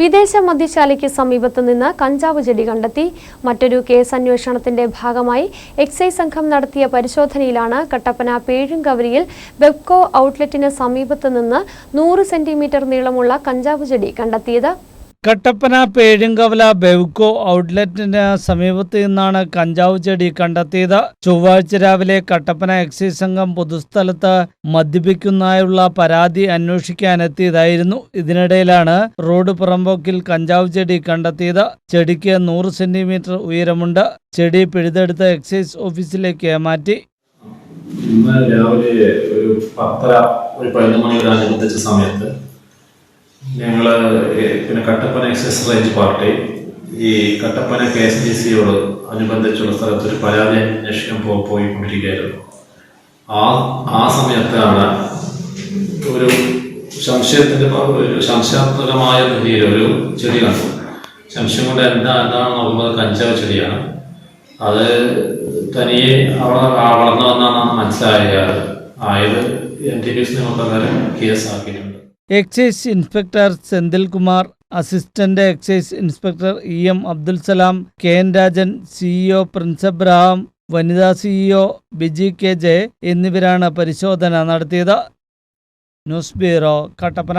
വിദേശ മദ്യശാലയ്ക്ക് സമീപത്തു നിന്ന് കഞ്ചാവ് ചെടി കണ്ടെത്തി. മറ്റൊരു കേസ് അന്വേഷണത്തിന്റെ ഭാഗമായി എക്സൈസ് സംഘം നടത്തിയ പരിശോധനയിലാണ് കട്ടപ്പന പേഴുംകവരിയിൽ ബെബ്കോ ഔട്ട്ലെറ്റിന് സമീപത്തു നിന്ന് നൂറ് സെന്റിമീറ്റർ നീളമുള്ള കഞ്ചാവ് ചെടി കണ്ടെത്തിയത്. കട്ടപ്പന പേഴുങ്കവല ബെവ്കോ ഔട്ട്ലെറ്റിന് സമീപത്ത് നിന്നാണ് കഞ്ചാവ് ചെടി കണ്ടെത്തിയത്. ചൊവ്വാഴ്ച രാവിലെ കട്ടപ്പന എക്സൈസ് സംഘം പൊതുസ്ഥലത്ത് മദ്യപിക്കുന്നതിനുള്ള പരാതി അന്വേഷിക്കാനെത്തിയതായിരുന്നു. ഇതിനിടയിലാണ് റോഡ് പുറമ്പോക്കിൽ കഞ്ചാവ് ചെടി കണ്ടെത്തിയത്. ചെടിക്ക് നൂറ് സെന്റിമീറ്റർ ഉയരമുണ്ട്. ചെടി പിഴുതെടുത്ത് എക്സൈസ് ഓഫീസിലേക്ക് മാറ്റി. ഇന്ന് രാവിലെ ഒരു പത്തര ഒരു പതിനൊന്ന് മണി ഒരു അനുബന്ധിച്ച സമയത്ത് ഞങ്ങൾ പിന്നെ കട്ടപ്പന എക്സൈസ് റേഞ്ച് പാർട്ടി ഈ കട്ടപ്പന കെ എസ് ഡി സിയോട് അനുബന്ധിച്ചുള്ള സ്ഥലത്ത് ഒരു പരാതി അന്വേഷിക്കാൻ പോ പോയിക്കൊണ്ടിരിക്കുകയായിരുന്നു. ആ ആ സമയത്താണ് ഒരു സംശയത്തിന്റെ ഒരു സംശയാത്മകമായ രീതിയിൽ ഒരു ചെടി കണ്ടു സംശയം കൊണ്ട് എന്താ എന്താണെന്ന് നോക്കുമ്പോൾ കഞ്ചാവ് ചെടിയാണ്. അത് തനിയെ അവിടെ വളർന്നു വന്നാണ് മനസ്സിലായത്. ആയത് എൻ ടി പി എസ് നിയമപ്രകാരം കേസാക്കിയിട്ടുണ്ട്. Excise inspector Senthilkumar assistant excise inspector E M Abdul Salam K N Rajan CEO Prince Abraham വനിതാ സിഇഒ ബിജി കെ ജെ എന്നിവരാണ് പരിശോധന നടത്തിയത്. News bureau Kattappana.